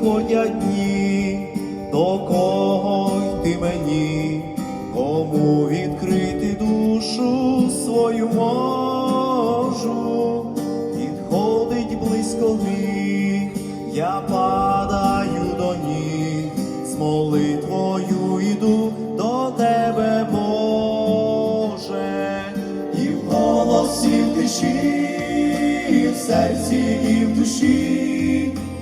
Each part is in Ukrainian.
приходять дні, до кого йти мені, кому відкрити душу свою можу, підходить близько гріх, я падаю до ніг, з молитвою йду до тебе, Боже, і в голосі в тиші, і в серці, і в душі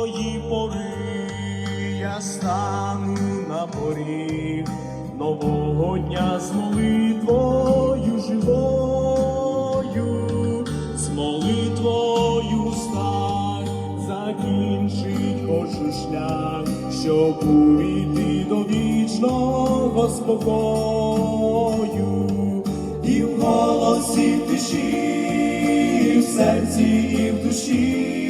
Світньої пори я стану на поріг нового дня з молитвою живою, з молитвою стань, закінчить хочу шлях, щоб увійти до вічного спокою, і в голосі тиші, і в серці, і в душі,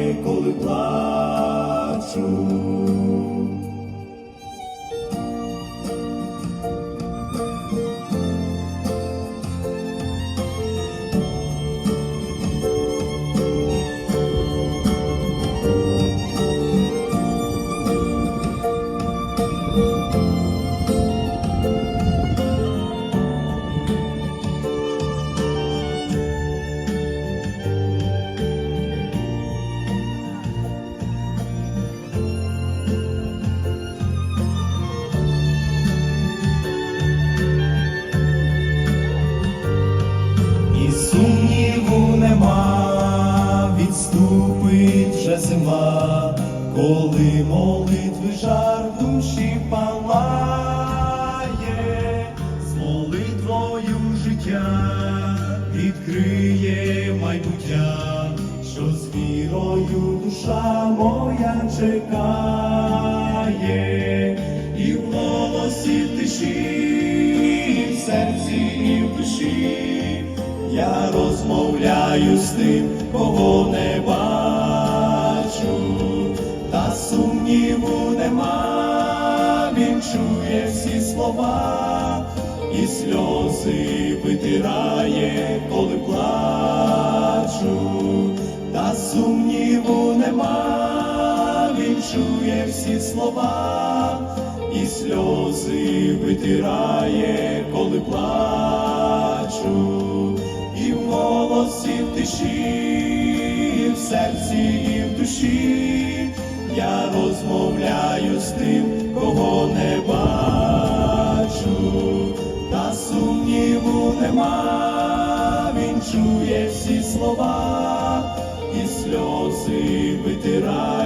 зима, коли молитви жар в душі палає, з молитвою життя відкриє майбуття, що з вірою душа моя чекає, і в голосі тиші, і в серці, і в душі. Я розмовляю з тим, кого не бачу, нема, він чує всі слова, і сльози витирає, коли плачу, та сумніву нема, він чує всі слова, і сльози витирає, коли плачу. І в голосі в тиші, і в серці, і в душі, я з тим, кого не бачу, та сумніву нема, він чує всі слова, і сльози витирає,